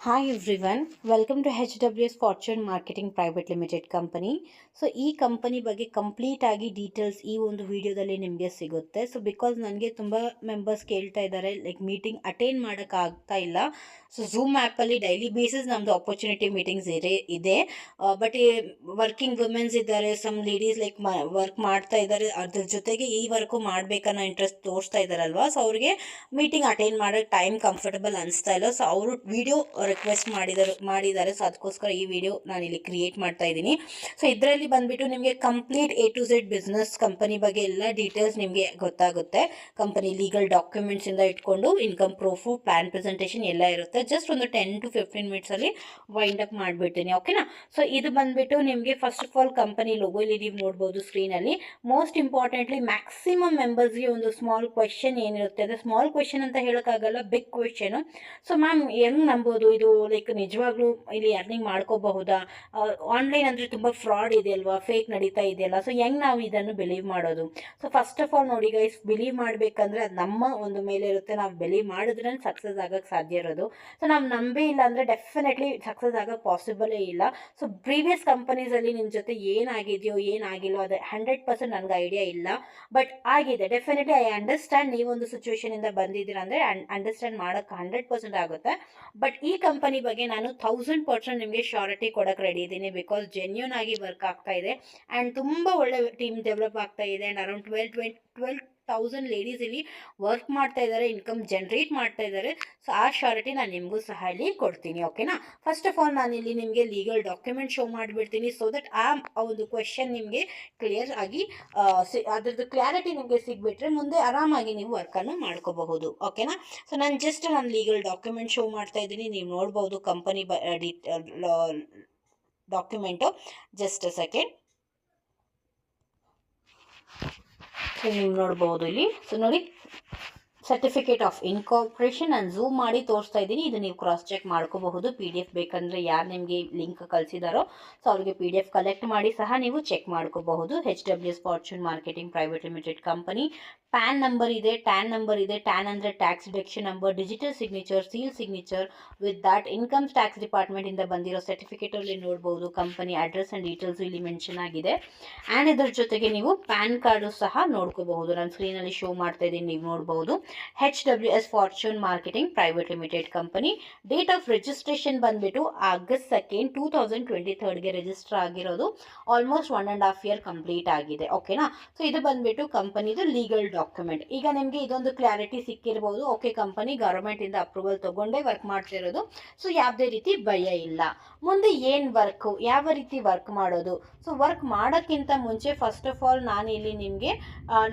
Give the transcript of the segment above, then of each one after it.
Hi everyone welcome to H W S Fortune Marketing Private Limited company so ಈ company ಬಗ್ಗೆ complete ಆಗಿ details ಈ ಒಂದು ವಿಡಿಯೋದಲ್ಲಿ ನಿಮಗೆ ಸಿಗುತ್ತೆ. ಸೊ ಬಿಕಾಸ್ ನನಗೆ ತುಂಬ ಮೆಂಬರ್ಸ್ ಕೇಳ್ತಾ ಇದ್ದಾರೆ ಲೈಕ್ ಮೀಟಿಂಗ್ ಅಟೆಂಡ್ ಮಾಡೋಕ್ಕಾಗ್ತಾ ಇಲ್ಲ. ಸೊ ಝೂಮ್ ಆ್ಯಪಲ್ಲಿ ಡೈಲಿ ಬೇಸಿಸ್ ನಮ್ಮದು ಆಪರ್ಚುನಿಟಿ ಮೀಟಿಂಗ್ಸ್ ಇರೇ, ಇದೆ. ಬಟ್ ವರ್ಕಿಂಗ್ ವುಮೆನ್ಸ್ ಇದ್ದಾರೆ ಸಮ್ ಲೇಡೀಸ್ ಲೈಕ್ ವರ್ಕ್ ಮಾಡ್ತಾ ಇದ್ದಾರೆ ಅದ್ರ ಜೊತೆಗೆ ಈ ವರ್ಕು ಮಾಡಬೇಕನ್ನೋ ಇಂಟ್ರೆಸ್ಟ್ ತೋರಿಸ್ತಾ ಇದ್ದಾರಲ್ವ ಸೊ ಅವ್ರಿಗೆ ಮೀಟಿಂಗ್ ಅಟೆಂಡ್ ಮಾಡೋಕ್ಕೆ ಟೈಮ್ ಕಂಫರ್ಟಬಲ್ ಅನಿಸ್ತಾ ಇಲ್ಲ. ಸೊ ಅವರು ವಿಡಿಯೋ ರಿಕ್ವೆಸ್ಟ್ ಮಾಡಿದರು, ಮಾಡಿದ್ದಾರೆ. ಸೊ ಅದಕ್ಕೋಸ್ಕರ ಈ ವಿಡಿಯೋ ನಾನು ಇಲ್ಲಿ ಕ್ರಿಯೇಟ್ ಮಾಡ್ತಾ ಇದ್ದೀನಿ. ಸೊ ಇದರಲ್ಲಿ ಬಂದ್ಬಿಟ್ಟು ನಿಮಗೆ complete A to Z business company ಬಗ್ಗೆ ಎಲ್ಲ ಡೀಟೇಲ್ಸ್ ನಿಮಗೆ ಗೊತ್ತಾಗುತ್ತೆ. ಕಂಪನಿ ಲೀಗಲ್ ಡಾಕ್ಯುಮೆಂಟ್ಸಿಂದ ಇಟ್ಕೊಂಡು ಇನ್ಕಮ್ ಪ್ರೂಫು ಪ್ಲಾನ್ ಪ್ರೆಸೆಂಟೇಷನ್ ಎಲ್ಲ ಇರುತ್ತೆ. ಜಸ್ಟ್ ಒಂದು ಟೆನ್ ಟು ಫಿಫ್ಟೀನ್ ಮಿನಿಟ್ಸಲ್ಲಿ ವೈಂಡ್ ಅಪ್ ಮಾಡಿಬಿಡ್ತೀನಿ ಓಕೆನಾ ಸೊ ಇದು ಬಂದ್ಬಿಟ್ಟು ನಿಮಗೆ first of all company logo ಇಲ್ಲಿ ನೀವು ನೋಡ್ಬೋದು ಸ್ಕ್ರೀನಲ್ಲಿ ಮೋಸ್ಟ್ ಇಂಪಾರ್ಟೆಂಟ್ಲಿ ಮ್ಯಾಕ್ಸಿಮಮ್ ಮೆಂಬರ್ಸ್ಗೆ ಒಂದು ಸ್ಮಾಲ್ ಕ್ವೆಶನ್ ಏನಿರುತ್ತೆ? ಅಂದರೆ ಸ್ಮಾಲ್ ಕ್ವೆಶನ್ ಅಂತ ಹೇಳೋಕ್ಕಾಗಲ್ಲ ಬಿಗ್ ಕ್ವೆಶನು ಸೊ ಮ್ಯಾಮ್ ಹೆಂಗೆ ನಂಬೋದು ಇದು ಲೈಕ್ ನಿಜವಾಗ್ಲೂ ಇಲ್ಲಿ ಅರ್ನಿಂಗ್ ಮಾಡ್ಕೋಬಹುದಾ? ಆನ್ಲೈನ್ ಅಂದರೆ ತುಂಬ ಫ್ರಾಡ್ ಇದೆ ಅಲ್ವಾ? ಫೇಕ್ ನಡೀತಾ ಇದೆಯಲ್ಲ ಸೊ ಹೆಂಗೆ ನಾವು ಇದನ್ನು ಬಿಲೀವ್ ಮಾಡೋದು? ಸೊ ಫಸ್ಟ್ ಆಫ್ ಆಲ್ ನೋಡಿ ಗೈಸ್ ಬಿಲೀವ್ ಮಾಡಬೇಕಂದ್ರೆ ಅದು ನಮ್ಮ ಒಂದು ಮೇಲೆ ಇರುತ್ತೆ. ನಾವು ಬಿಲೀವ್ ಮಾಡಿದ್ರೆ ಸಕ್ಸಸ್ ಆಗೋಕ್ಕೆ ಸಾಧ್ಯ ಇರೋದು. ಸೊ ನಾವು ನಂಬೇ ಇಲ್ಲ ಅಂದರೆ ಡೆಫಿನೆಟ್ಲಿ ಸಕ್ಸಸ್ ಆಗೋಕ್ಕೆ ಪಾಸಿಬಲೇ ಇಲ್ಲ. ಸೊ ಪ್ರೀವಿಯಸ್ ಕಂಪನೀಸಲ್ಲಿ ನಿಮ್ಮ ಜೊತೆ ಏನಾಗಿದೆಯೋ, ಏನಾಗಿಲ್ಲೋ ಅದು ಹಂಡ್ರೆಡ್ ಪರ್ಸೆಂಟ್ ನನಗೆ ಐಡಿಯಾ ಇಲ್ಲ. ಬಟ್ ಆಗಿದೆ. ಡೆಫಿನೆಟ್ಲಿ ಐ ಅಂಡರ್ಸ್ಟ್ಯಾಂಡ್ ನೀವೊಂದು ಸಿಚುವೇಶನಿಂದ ಬಂದಿದ್ದೀರಾ ಅಂದರೆ ಅಂಡರ್ಸ್ಟ್ಯಾಂಡ್ ಮಾಡೋಕ್ಕೆ ಹಂಡ್ರೆಡ್ ಪರ್ಸೆಂಟ್ ಆಗುತ್ತೆ. ಬಟ್ ಈ ಕಂಪನಿ ಬಗ್ಗೆ ನಾನು ಥೌಸಂಡ್ ಪರ್ಸೆಂಟ್ ನಿಮಗೆ ಶ್ಯೂರಿಟಿ ಕೊಡಕ್ಕೆ ರೆಡಿ ಇದ್ದೀನಿ ಬಿಕಾಸ್ ಜೆನ್ಯೂನ್ ಆಗಿ ವರ್ಕ್ ಆಗ್ತಾ ಇದೆ. ಆ್ಯಂಡ್ ತುಂಬ ಒಳ್ಳೆ ಟೀಮ್ ಡೆವಲಪ್ ಆಗ್ತಾ ಇದೆ. And around twelve twenty twelve thousand ladies ಇಲ್ಲಿ ವರ್ಕ್ ಮಾಡ್ತಾ ಇದ್ದಾರೆ ಇನ್ಕಮ್ ಜನ್ರೇಟ್ ಮಾಡ್ತಾ ಇದ್ದಾರೆ. ಸೊ ಆ ಶಾರಿಟಿ ನಾನು ನಿಮಗೂ ಸಹ ಇಲ್ಲಿ ಕೊಡ್ತೀನಿ ಓಕೆನಾ ಫಸ್ಟ್ ಆಫ್ ಆಲ್ ನಾನು ಇಲ್ಲಿ ನಿಮಗೆ ಲೀಗಲ್ ಡಾಕ್ಯುಮೆಂಟ್ ಶೋ ಮಾಡಿಬಿಡ್ತೀನಿ ಸೊ ದಟ್ ಆ ಒಂದು ಕ್ವೆಶನ್ ನಿಮಗೆ ಕ್ಲಿಯರ್ ಆಗಿ ಅದರದ್ದು ಕ್ಲಾರಿಟಿ ನಿಮಗೆ ಸಿಗ್ಬಿಟ್ರೆ ಮುಂದೆ ಆರಾಮಾಗಿ ನೀವು ವರ್ಕನ್ನು ಮಾಡ್ಕೋಬಹುದು ಓಕೆನಾ ಸೊ ನಾನು ಜಸ್ಟ್ ನಾನು ಲೀಗಲ್ ಡಾಕ್ಯುಮೆಂಟ್ ಶೋ ಮಾಡ್ತಾ ಇದ್ದೀನಿ, ನೀವು ನೋಡ್ಬೋದು ಕಂಪನಿ ಬ ಡಾಕ್ಯುಮೆಂಟು ಜಸ್ಟ್ ಸೆಕೆಂಡ್ ನೀವು ನೋಡ್ಬೋದು ಇಲ್ಲಿ. ಸೊ ನೋಡಿ ಸರ್ಟಿಫಿಕೇಟ್ ಆಫ್ ಇನ್ಕಾರ್ಪೊರೇಷನ್ ನಾನು ಝೂಮ್ ಮಾಡಿ ತೋರಿಸ್ತಾ ಇದ್ದೀನಿ. ಇದು ನೀವು ಕ್ರಾಸ್ ಚೆಕ್ ಮಾಡ್ಕೋಬಹುದು. ಪಿ ಡಿ ಎಫ್ ಬೇಕಂದರೆ ಯಾರು ನಿಮಗೆ ಲಿಂಕ್ ಕಳಿಸಿದಾರೋ, ಸೊ ಅವ್ರಿಗೆ ಪಿ ಡಿ ಎಫ್ ಕಲೆಕ್ಟ್ ಮಾಡಿ ಸಹ ನೀವು ಚೆಕ್ ಮಾಡ್ಕೋಬಹುದು. H W S Fortune Marketing Private Limited company PAN number ಇದೆ, ಟ್ಯಾನ್ ನಂಬರ್ ಇದೆ, ಟ್ಯಾನ್ ಅಂದರೆ tax deduction number, digital signature, seal signature. With that income tax ಡಿಪಾರ್ಟ್ಮೆಂಟಿಂದ ಬಂದಿರೋ ಸರ್ಟಿಫಿಕೇಟಲ್ಲಿ ನೋಡ್ಬೋದು, ಕಂಪನಿ ಅಡ್ರೆಸ್ ಆ್ಯಂಡ್ ಡೀಟೇಲ್ಸು ಇಲ್ಲಿ ಮೆನ್ಷನ್ ಆಗಿದೆ. ಆ್ಯಂಡ್ ಇದರ ಜೊತೆಗೆ ನೀವು ಪ್ಯಾನ್ ಕಾರ್ಡು ಸಹ ನೋಡ್ಕೋಬಹುದು. ನಾನು ಸ್ಕ್ರೀನಲ್ಲಿ ಶೋ ಮಾಡ್ತಾ ಇದ್ದೀನಿ, ನೀವು ನೋಡಬಹುದು H W S Fortune Marketing Private Limited company date of registration ಬಂದ್ಬಿಟ್ಟು August second two thousand twenty ಥರ್ಡ್ಗೆ register ಆಗಿರೋದು. Almost one and half year complete ಆಗಿದೆ ಓಕೆನಾ ಸೊ ಇದು ಬಂದ್ಬಿಟ್ಟು ಕಂಪನಿದು ಲೀಗಲ್ ಡಾಕ್ಯುಮೆಂಟ್ ಈಗ ನಿಮಗೆ ಇದೊಂದು ಕ್ಲಾರಿಟಿ ಸಿಕ್ಕಿರ್ಬೋದು. ಓಕೆ ಕಂಪನಿ ಗೌರ್ಮೆಂಟಿಂದ ಅಪ್ರೂವಲ್ ತಗೊಂಡೇ ವರ್ಕ್ ಮಾಡ್ತಿರೋದು. ಸೊ ಯಾವುದೇ ರೀತಿ ಭಯ ಇಲ್ಲ. ಮುಂದೆ ಏನು ವರ್ಕು ಯಾವ ರೀತಿ ವರ್ಕ್ ಮಾಡೋದು? ಸೊ ವರ್ಕ್ ಮಾಡೋಕ್ಕಿಂತ ಮುಂಚೆ ಫಸ್ಟ್ ಆಫ್ ಆಲ್ ನಾನು ಇಲ್ಲಿ ನಿಮಗೆ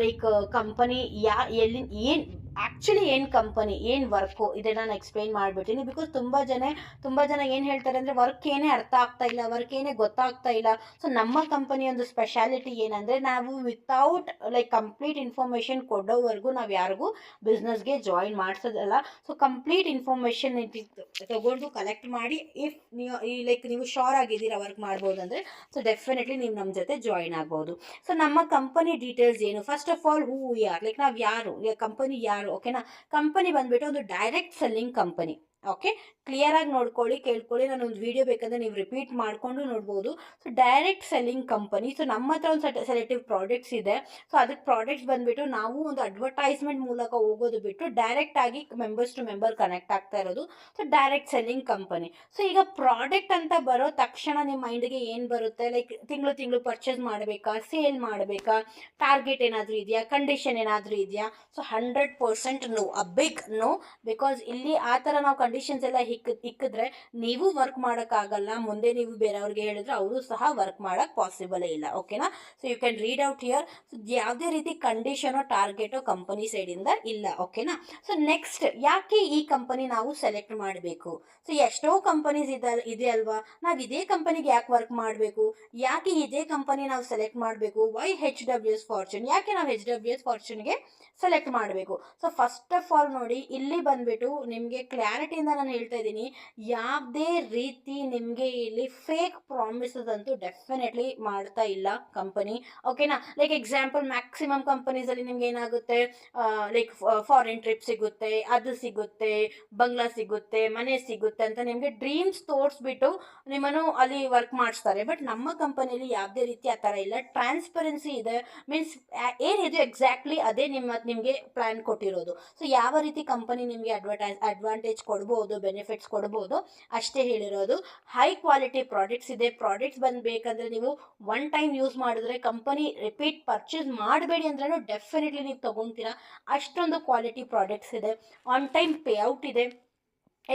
ಲೈಕ್ ಕಂಪನಿ ಯಾ, ಎಲ್ಲಿ, ಏನು ಆ್ಯಕ್ಚುಲಿ ಏನು ಕಂಪನಿ ಏನು ವರ್ಕು ಇದನ್ನು ನಾನು ಎಕ್ಸ್ಪ್ಲೈನ್ ಮಾಡಿಬಿಟ್ಟಿನಿ ಬಿಕಾಸ್ ತುಂಬ ಜನ ತುಂಬ ಜನ ಏನು ಹೇಳ್ತಾರೆ ಅಂದರೆ ವರ್ಕ್ ಏನೇ ಅರ್ಥ ಆಗ್ತಾ ಇಲ್ಲ ವರ್ಕ್ ಏನೇ ಗೊತ್ತಾಗ್ತಾ ಇಲ್ಲ. ಸೊ ನಮ್ಮ ಕಂಪನಿ ಒಂದು ಸ್ಪೆಷಾಲಿಟಿ ಏನಂದರೆ ನಾವು ವಿತೌಟ್ ಲೈಕ್ ಕಂಪ್ಲೀಟ್ ಇನ್ಫಾರ್ಮೇಷನ್ ಕೊಡೋವರೆಗೂ ನಾವು ಯಾರಿಗೂ ಬಿಸ್ನೆಸ್ಗೆ ಜಾಯಿನ್ ಮಾಡಿಸೋದಲ್ಲ. ಸೊ ಕಂಪ್ಲೀಟ್ ಇನ್ಫಾರ್ಮೇಷನ್ ತಗೊಂಡು ಕಲೆಕ್ಟ್ ಮಾಡಿ ಇಫ್ ನೀವು, ಈ ಲೈಕ್ ನೀವು ಶೋರ್ ಆಗಿದ್ದೀರಾ ವರ್ಕ್ ಮಾಡ್ಬೋದು ಅಂದರೆ ಸೊ ಡೆಫಿನೆಟ್ಲಿ ನೀವು ನಮ್ಮ ಜೊತೆ ಜಾಯಿನ್ ಆಗ್ಬೋದು. ಸೊ ನಮ್ಮ ಕಂಪನಿ ಡೀಟೇಲ್ಸ್ ಏನು? ಫಸ್ಟ್ ಆಫ್ ಆಲ್ ಹೂ ಯಾರು ಲೈಕ್ ನಾವು ಯಾರು? ಕಂಪನಿ ಯಾರು? ಓಕೆನಾ ಕಂಪನಿ ಬಂದ್ಬಿಟ್ಟು ಒಂದು ಡೈರೆಕ್ಟ್ ಸೆಲ್ಲಿಂಗ್ ಕಂಪನಿ ಓಕೆ ಕ್ಲಿಯರಾಗಿ ನೋಡ್ಕೊಳ್ಳಿ, ಕೇಳ್ಕೊಳ್ಳಿ. ನಾನು ಒಂದು ವಿಡಿಯೋ ಬೇಕಂದ್ರೆ ನೀವು ರಿಪೀಟ್ ಮಾಡಿಕೊಂಡು ನೋಡ್ಬೋದು. So direct selling company so ನಮ್ಮ ಹತ್ರ ಒಂದು ಸೆಲೆಕ್ಟಿವ್ ಪ್ರಾಡಕ್ಟ್ಸ್ ಇದೆ. ಸೊ ಅದಕ್ಕೆ ಪ್ರಾಡಕ್ಟ್ಸ್ ಬಂದುಬಿಟ್ಟು ನಾವು ಒಂದು ಅಡ್ವರ್ಟೈಸ್ಮೆಂಟ್ ಮೂಲಕ ಹೋಗೋದು ಬಿಟ್ಟು ಡೈರೆಕ್ಟ್ ಆಗಿ ಮೆಂಬರ್ಸ್ ಟು ಮೆಂಬರ್ ಕನೆಕ್ಟ್ ಆಗ್ತಾ ಇರೋದು. So direct selling company so ಈಗ ಪ್ರಾಡಕ್ಟ್ ಅಂತ ಬರೋ ತಕ್ಷಣ ನಿಮ್ಮ ಮೈಂಡ್ಗೆ ಏನು ಬರುತ್ತೆ? ಲೈಕ್ ತಿಂಗಳು ತಿಂಗಳು ಪರ್ಚೇಸ್ ಮಾಡಬೇಕಾ? ಸೇಲ್ ಮಾಡಬೇಕಾ? ಟಾರ್ಗೆಟ್ ಏನಾದರೂ ಇದೆಯಾ? ಕಂಡೀಷನ್ ಏನಾದರೂ ಇದೆಯಾ? So hundred percent no uh big no because ಇಲ್ಲಿ ಆ ಥರ ನಾವು ಕಂಡೀಷನ್ಸ್ ಎಲ್ಲ ಹಿಕ್ ಇಕ್ಕಿದ್ರೆ ನೀವು ವರ್ಕ್ ಮಾಡೋಕ್ಕಾಗಲ್ಲ, ಮುಂದೆ ನೀವು ಬೇರೆಯವ್ರಿಗೆ ಹೇಳಿದ್ರೆ ಅವರು ಸಹ ವರ್ಕ್ ಮಾಡೋಕ್ಕೆ ಪಾಸಿಬಲೇ ಇಲ್ಲ ಓಕೆನಾ so you can read out here so ಯಾವುದೇ ರೀತಿ ಕಂಡೀಷನು ಟಾರ್ಗೆಟು ಕಂಪನಿ ಸೈಡಿಂದ ಇಲ್ಲ ಓಕೆನಾ ಸೊ ನೆಕ್ಸ್ಟ್ ಯಾಕೆ ಈ ಕಂಪನಿ ನಾವು ಸೆಲೆಕ್ಟ್ ಮಾಡಬೇಕು? ಸೊ ಎಷ್ಟೋ ಕಂಪನೀಸ್ ಇದೆ ಇದೆ ಅಲ್ವಾ? ನಾವು ಇದೇ ಕಂಪನಿಗೆ ಯಾಕೆ ವರ್ಕ್ ಮಾಡಬೇಕು? ಯಾಕೆ ಇದೇ ಕಂಪನಿ ನಾವು ಸೆಲೆಕ್ಟ್ ಮಾಡಬೇಕು? Why H W S Fortune ಯಾಕೆ ನಾವು ಹೆಚ್ ಡಬ್ಲ್ಯೂ ಎಸ್ ಫಾರ್ಚೂನ್ಗೆ ಸೆಲೆಕ್ಟ್ ಮಾಡಬೇಕು? ಸೊ ಫಸ್ಟ್ ಆಫ್ ಆಲ್ ನೋಡಿ, ಇಲ್ಲಿ ಬಂದ್ಬಿಟ್ಟು ನಿಮಗೆ ಕ್ಲಾರಿಟಿ ಕಡೆಯಿಂದ ನಾನು ಹೇಳ್ತಾ ಇದ್ದೀನಿ, ಯಾವುದೇ ರೀತಿ ನಿಮಗೆ ಇಲ್ಲಿ ಫೇಕ್ ಪ್ರಾಮಿಸಸ್ ಅಂತೂ ಡೆಫಿನೆಟ್ಲಿ ಮಾಡ್ತಾ ಇಲ್ಲ ಕಂಪನಿ ಓಕೆನಾ ಲೈಕ್ ಎಕ್ಸಾಂಪಲ್ ಮ್ಯಾಕ್ಸಿಮಮ್ ಕಂಪನೀಸಲ್ಲಿ ನಿಮ್ಗೆ ಏನಾಗುತ್ತೆ? ಲೈಕ್ ಫಾರಿನ್ ಟ್ರಿಪ್ ಸಿಗುತ್ತೆ, ಅದು ಸಿಗುತ್ತೆ, ಬಂಗ್ಲಾ ಸಿಗುತ್ತೆ, ಮನೆ ಸಿಗುತ್ತೆ ಅಂತ ನಿಮಗೆ ಡ್ರೀಮ್ಸ್ ತೋರಿಸ್ಬಿಟ್ಟು ನಿಮ್ಮನ್ನು ಅಲ್ಲಿ ವರ್ಕ್ ಮಾಡಿಸ್ತಾರೆ. ಬಟ್ ನಮ್ಮ ಕಂಪನಿಯಲ್ಲಿ ಯಾವುದೇ ರೀತಿ ಆ ಥರ ಇಲ್ಲ. ಟ್ರಾನ್ಸ್ಪರೆನ್ಸಿ ಇದೆ. ಮೀನ್ಸ್ ಏನಿದೆಯೋ ಎಕ್ಸಾಕ್ಟ್ಲಿ ಅದೇ ನಿಮ್ಮ, ನಿಮಗೆ ಪ್ಲ್ಯಾನ್ ಕೊಟ್ಟಿರೋದು. ಸೊ ಯಾವ ರೀತಿ ಕಂಪನಿ ನಿಮಗೆ ಅಡ್ವರ್ಟೈಸ್ ಅಡ್ವಾಂಟೇಜ್ ಕೊಡ್ಬೋದು ಬೆನಿಫಿಟ್ಸ್ ಕೊಡ್ಬೋದು. ಅಷ್ಟೇ ಹೇಳಿರೋದು ಹೈ ಕ್ವಾಲಿಟಿ ಪ್ರಾಡಕ್ಟ್ಸ್ ಇದೆ. ಪ್ರಾಡಕ್ಟ್ಸ್ ಬಂದಬೇಕಂದ್ರೆ ನೀವು ಒನ್ ಟೈಮ್ ಯೂಸ್ ಮಾಡಿದ್ರೆ ಕಂಪನಿ ರಿಪೀಟ್ ಪರ್ಚೇಸ್ ಮಾಡಬೇಡಿ ಅಂದ್ರೂ ಡೆಫಿನೆಟ್ಲಿ ನೀವು ತೊಗೊತೀರಾ. ಅಷ್ಟೊಂದು ಕ್ವಾಲಿಟಿ ಪ್ರಾಡಕ್ಟ್ಸ್ ಇದೆ. ಆನ್ ಟೈಮ್ ಪೇ ಔಟ್ ಇದೆ.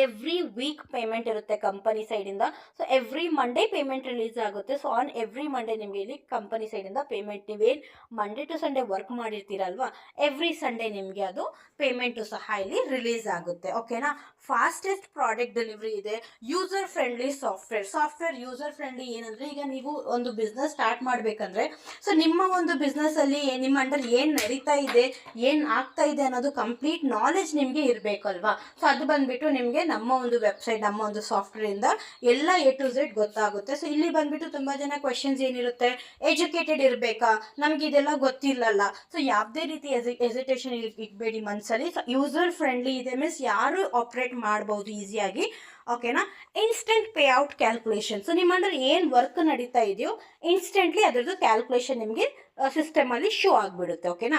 ಎವ್ರಿ ವೀಕ್ ಪೇಮೆಂಟ್ ಇರುತ್ತೆ ಕಂಪನಿ ಸೈಡಿಂದ so every Monday payment release ಆಗುತ್ತೆ. ಸೊ ಆನ್ ಎವ್ರಿ ಮಂಡೇ ನಿಮಗೆ ಇಲ್ಲಿ ಕಂಪನಿ ಸೈಡಿಂದ ಪೇಮೆಂಟ್ ನೀವೇನು ಮಂಡೇ ಟು ಸಂಡೇ ವರ್ಕ್ ಮಾಡಿರ್ತೀರಲ್ವಾ? ಎವ್ರಿ ಸಂಡೇ ನಿಮಗೆ ಅದು ಪೇಮೆಂಟು ಸಹ ಇಲ್ಲಿ ರಿಲೀಸ್ ಆಗುತ್ತೆ. ಓಕೆನಾ ಫಾಸ್ಟೆಸ್ಟ್ ಪ್ರಾಡಕ್ಟ್ ಡೆಲಿವರಿ ಇದೆ. User friendly software software user friendly ಏನಂದರೆ ಈಗ ನೀವು ಒಂದು ಬಿಸ್ನೆಸ್ ಸ್ಟಾರ್ಟ್ ಮಾಡಬೇಕಂದ್ರೆ ಸೊ ನಿಮ್ಮ ಒಂದು ಬಿಸ್ನೆಸ್ಸಲ್ಲಿ ನಿಮ್ಮ ಅಂಡರ್ ಏನು ನಡೀತಾ ಇದೆ, ಏನು ಆಗ್ತಾ ಇದೆ ಅನ್ನೋದು ಕಂಪ್ಲೀಟ್ ನಾಲೆಜ್ ನಿಮಗೆ ಇರಬೇಕಲ್ವಾ? ಸೊ ಅದು ಬಂದುಬಿಟ್ಟು ನಿಮಗೆ ನಮ್ಮ ಒಂದು ವೆಬ್ಸೈಟ್ ನಮ್ಮ ಒಂದು ಸಾಫ್ಟ್ವೇರಿಂದ ಎಲ್ಲ ಎ ಟು ಝೆಡ್ ಗೊತ್ತಾಗುತ್ತೆ. ಸೊ ಇಲ್ಲಿ ಬಂದ್ಬಿಟ್ಟು ತುಂಬ ಜನ ಕ್ವೆಶನ್ಸ್ ಏನಿರುತ್ತೆ? ಎಜುಕೇಟೆಡ್ ಇರಬೇಕಾ? ನಮ್ಗೆ ಇದೆಲ್ಲ ಗೊತ್ತಿಲ್ಲಲ್ಲ. ಸೊ ಯಾವುದೇ ರೀತಿ ಎಸಿಟೇಷನ್ ಇಡಬೇಡಿ ಮನಸ್ಸಲ್ಲಿ ಸೊ ಯೂಸರ್ ಫ್ರೆಂಡ್ಲಿ ಇದೆ. ಮೀನ್ಸ್ ಯಾರು ಆಪ್ರೇಟ್ ಮಾಡ್ಬೋದು ಈಸಿಯಾಗಿ ಓಕೆನಾ instant pay out calculation so ನಿಮ್ಮ ಅಂದ್ರೆ ಏನು ವರ್ಕ್ ನಡೀತಾ ಇದೆಯೋ ಇನ್ಸ್ಟೆಂಟ್ಲಿ ಅದರದ್ದು ಕ್ಯಾಲ್ಕುಲೇಷನ್ ನಿಮಗೆ ಸಿಸ್ಟಮಲ್ಲಿ ಶೋ ಆಗಿಬಿಡುತ್ತೆ. ಓಕೆನಾ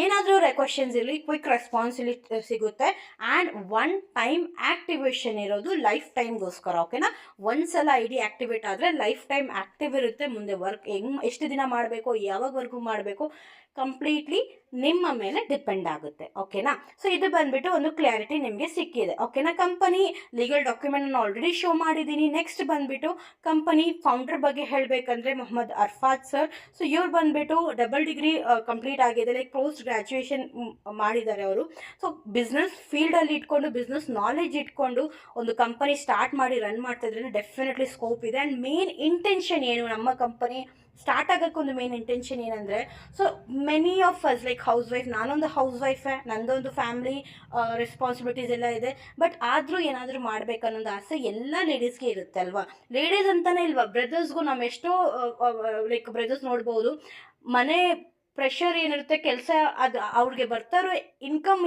ಏನಾದರೂ ಕ್ವಶನ್ಸ್ ಇರಲಿ ಕ್ವಿಕ್ ರೆಸ್ಪಾನ್ಸ್ ಇಲ್ಲಿ ಸಿಗುತ್ತೆ. ಆ್ಯಂಡ್ ಒನ್ ಟೈಮ್ ಆ್ಯಕ್ಟಿವೇಶನ್ ಇರೋದು ಲೈಫ್ ಟೈಮ್ಗೋಸ್ಕರ ಓಕೆನಾ ಒಂದ್ಸಲ ಐ ಡಿ ಆ್ಯಕ್ಟಿವೇಟ್ ಆದರೆ ಲೈಫ್ ಟೈಮ್ ಆ್ಯಕ್ಟಿವ್ ಇರುತ್ತೆ. ಮುಂದೆ ವರ್ಕ್ ಹೆಂಗ್, ಎಷ್ಟು ದಿನ ಮಾಡಬೇಕು ಯಾವಾಗವರೆಗೂ ಮಾಡಬೇಕು ಕಂಪ್ಲೀಟ್ಲಿ ನಿಮ್ಮ ಮೇಲೆ ಡಿಪೆಂಡ್ ಆಗುತ್ತೆ ಓಕೆನಾ ಸೊ ಇದು ಬಂದ್ಬಿಟ್ಟು ಒಂದು ಕ್ಲಾರಿಟಿ ನಿಮಗೆ ಸಿಕ್ಕಿದೆ ಓಕೆನಾ company legal document already show ಮಾಡಿದ್ದೀನಿ. ನೆಕ್ಸ್ಟ್ ಬಂದ್ಬಿಟ್ಟು ಕಂಪನಿ ಫೌಂಡರ್ ಬಗ್ಗೆ ಹೇಳಬೇಕಂದ್ರೆ ಮೊಹಮ್ಮದ್ ಅರ್ಫಾದ್ ಸರ್ ಸೊ ಇವ್ರು ಬಂದ್ಬಿಟ್ಟು ಡಬಲ್ ಡಿಗ್ರಿ ಕಂಪ್ಲೀಟ್ ಆಗಿದೆ ಲೈಕ್ ಪೋಸ್ಟ್ ಗ್ರ್ಯಾಜುಯೇಷನ್ ಮಾಡಿದ್ದಾರೆ ಅವರು. ಸೊ ಬಿಸ್ನೆಸ್ ಫೀಲ್ಡಲ್ಲಿ ಇಟ್ಕೊಂಡು ಬಿಸ್ನೆಸ್ ನಾಲೆಜ್ ಇಟ್ಕೊಂಡು ಒಂದು ಕಂಪನಿ ಸ್ಟಾರ್ಟ್ ಮಾಡಿ ರನ್ ಮಾಡ್ತಾ ಇದ್ರೆ ಡೆಫಿನೆಟ್ಲಿ ಸ್ಕೋಪ್ ಇದೆ. ಆ್ಯಂಡ್ ಮೇನ್ ಇಂಟೆನ್ಷನ್ ಏನು ನಮ್ಮ ಕಂಪನಿ ಸ್ಟಾರ್ಟ್ ಆಗೋಕ್ಕೆ ಒಂದು ಮೇನ್ ಇಂಟೆನ್ಷನ್ ಏನಂದರೆ so many of us like housewife ನಾನೊಂದು ಹೌಸ್ ವೈಫೇ ನಂದೊಂದು ಫ್ಯಾಮಿಲಿ ರೆಸ್ಪಾನ್ಸಿಬಿಲಿಟೀಸ್ ಎಲ್ಲ ಇದೆ. ಬಟ್ ಆದರೂ ಏನಾದರೂ ಮಾಡ್ಬೇಕನ್ನೋದು ಆಸೆ ಎಲ್ಲ ಲೇಡೀಸ್ಗೆ ಇರುತ್ತೆ ಅಲ್ವಾ? ಲೇಡೀಸ್ ಅಂತಲೇ ಇಲ್ವಾ? ಬ್ರದರ್ಸ್ಗೂ ನಾವು ಎಷ್ಟೋ ಲೈಕ್ ಬ್ರದರ್ಸ್ ನೋಡ್ಬೋದು. ಮನೆ ಪ್ರೆಷರ್ ಏನಿರುತ್ತೆ, ಕೆಲಸ ಅದು ಅವ್ರಿಗೆ ಬರ್ತಾರೋ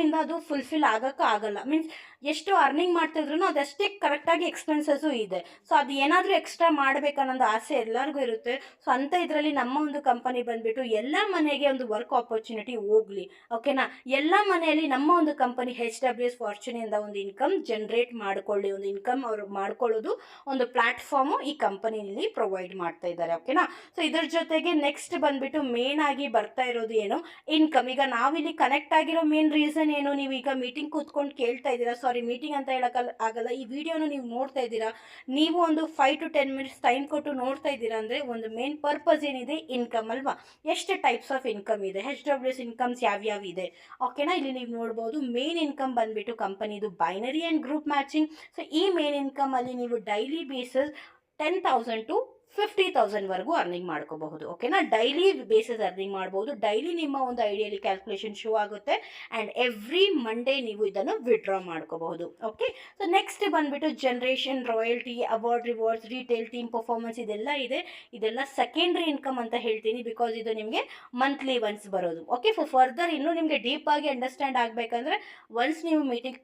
ಇಂದ ಅದು ಫುಲ್ಫಿಲ್ ಆಗೋಕ್ಕೆ ಆಗಲ್ಲ. ಮೀನ್ಸ್ ಎಷ್ಟು ಅರ್ನಿಂಗ್ ಮಾಡ್ತಿದ್ರು ಅದಷ್ಟೇ ಕರೆಕ್ಟಾಗಿ ಎಕ್ಸ್ಪೆನ್ಸಸ್ಸು ಇದೆ. ಸೊ ಅದು ಏನಾದರೂ ಎಕ್ಸ್ಟ್ರಾ ಮಾಡಬೇಕನ್ನೋದು ಆಸೆ ಎಲ್ಲರಿಗೂ ಇರುತ್ತೆ. ಸೊ ಅಂತ ಇದರಲ್ಲಿ ನಮ್ಮ ಒಂದು ಕಂಪನಿ ಬಂದ್ಬಿಟ್ಟು ಎಲ್ಲ ಮನೆಗೆ ಒಂದು ವರ್ಕ್ ಆಪರ್ಚುನಿಟಿ ಹೋಗ್ಲಿ ಓಕೆನಾ ಎಲ್ಲ ಮನೆಯಲ್ಲಿ ನಮ್ಮ ಒಂದು ಕಂಪನಿ ಹೆಚ್ ಡಬ್ಲ್ಯೂ ಎಸ್ ಫಾರ್ಚುನಿಂದ ಒಂದು ಇನ್ಕಮ್ ಜನ್ರೇಟ್ ಮಾಡ್ಕೊಳ್ಳಿ, ಒಂದು ಇನ್ಕಮ್ ಅವರು ಮಾಡ್ಕೊಳ್ಳೋದು ಒಂದು ಪ್ಲ್ಯಾಟ್ಫಾರ್ಮು ಈ ಕಂಪನಿಯಲ್ಲಿ ಪ್ರೊವೈಡ್ ಮಾಡ್ತಾ ಇದ್ದಾರೆ ಓಕೆನಾ ಸೊ ಇದ್ರ ಜೊತೆಗೆ ನೆಕ್ಸ್ಟ್ ಬಂದ್ಬಿಟ್ಟು ಮೇನ್ ಆಗಿ ಬರ್ತಾ ಇರೋದು ಏನು? ಇನ್ಕಮ್ ಈಗ ನಾವಿಲ್ಲಿ ಕನೆಕ್ಟ್ ಆಗಿರೋ ಮೇನ್ ರೀಸನ್ ಏನು? ನೀವು ಈಗ ಮೀಟಿಂಗ್ ಕೂತ್ಕೊಂಡು ಕೇಳ್ತಾ ಇದ್ದೀರಾ? ಸಾರಿ ಮೀಟಿಂಗ್ ಅಂತ ಹೇಳೋಕ್ಕಲ್ಲ ಆಗಲ್ಲ. ಈ ವಿಡಿಯೋನ ನೀವು ನೋಡ್ತಾ ಇದ್ದೀರಾ? ನೀವು ಒಂದು five to ten minutes time ಕೊಟ್ಟು ನೋಡ್ತಾ ಇದ್ದೀರಾ ಅಂದರೆ ಒಂದು ಮೇನ್ ಪರ್ಪಸ್ ಏನಿದೆ? ಇನ್ಕಮ್ ಅಲ್ವಾ? ಎಷ್ಟು ಟೈಪ್ಸ್ ಆಫ್ ಇನ್ಕಮ್ ಇದೆ? ಎಚ್ ಡಬ್ಲ್ಯೂ ಎಸ್ ಇನ್ಕಮ್ಸ್ ಯಾವ್ಯಾವ ಇದೆ? ಓಕೆನಾ ಇಲ್ಲಿ ನೀವು ನೋಡ್ಬೋದು. ಮೇನ್ ಇನ್ಕಮ್ ಬಂದುಬಿಟ್ಟು ಕಂಪನಿದು binary and group matching so ಈ ಮೇನ್ ಇನ್ಕಮಲ್ಲಿ ನೀವು daily bases ten thousand to fifty ತೌಸಂಡ್ವರೆಗೂ earning ಮಾಡ್ಕೋಬಹುದು ಓಕೆನಾ ಡೈಲಿ ಬೇಸಿಸ್ ಅರ್ನಿಂಗ್ ಮಾಡ್ಬೋದು. ಡೈಲಿ ನಿಮ್ಮ ಒಂದು ಐಡಿಯಲ್ಲಿ ಕ್ಯಾಲ್ಕುಲೇಷನ್ ಶೋ ಆಗುತ್ತೆ ಆ್ಯಂಡ್ ಎವ್ರಿ ಮಂಡೇ ನೀವು ಇದನ್ನು ವಿಡ್ರಾ ಮಾಡ್ಕೋಬಹುದು ಓಕೆ ಸೊ ನೆಕ್ಸ್ಟ್ ಬಂದುಬಿಟ್ಟು generation royalty award rewards retail team performance ಇದೆಲ್ಲ ಇದೆ. ಇದೆಲ್ಲ ಸೆಕೆಂಡ್ರಿ ಇನ್ಕಮ್ ಅಂತ ಹೇಳ್ತೀನಿ ಬಿಕಾಸ್ ಇದು ನಿಮಗೆ ಮಂತ್ಲಿ ಒನ್ಸ್ ಬರೋದು ಓಕೆ ಫಾರ್ ಫರ್ದರ್ ಇನ್ನೂ ನಿಮಗೆ ಡೀಪ್ ಆಗಿ ಅಂಡರ್ಸ್ಟ್ಯಾಂಡ್ ಆಗಬೇಕಂದ್ರೆ ಒನ್ಸ್ ನೀವು ಮೀಟಿಂಗ್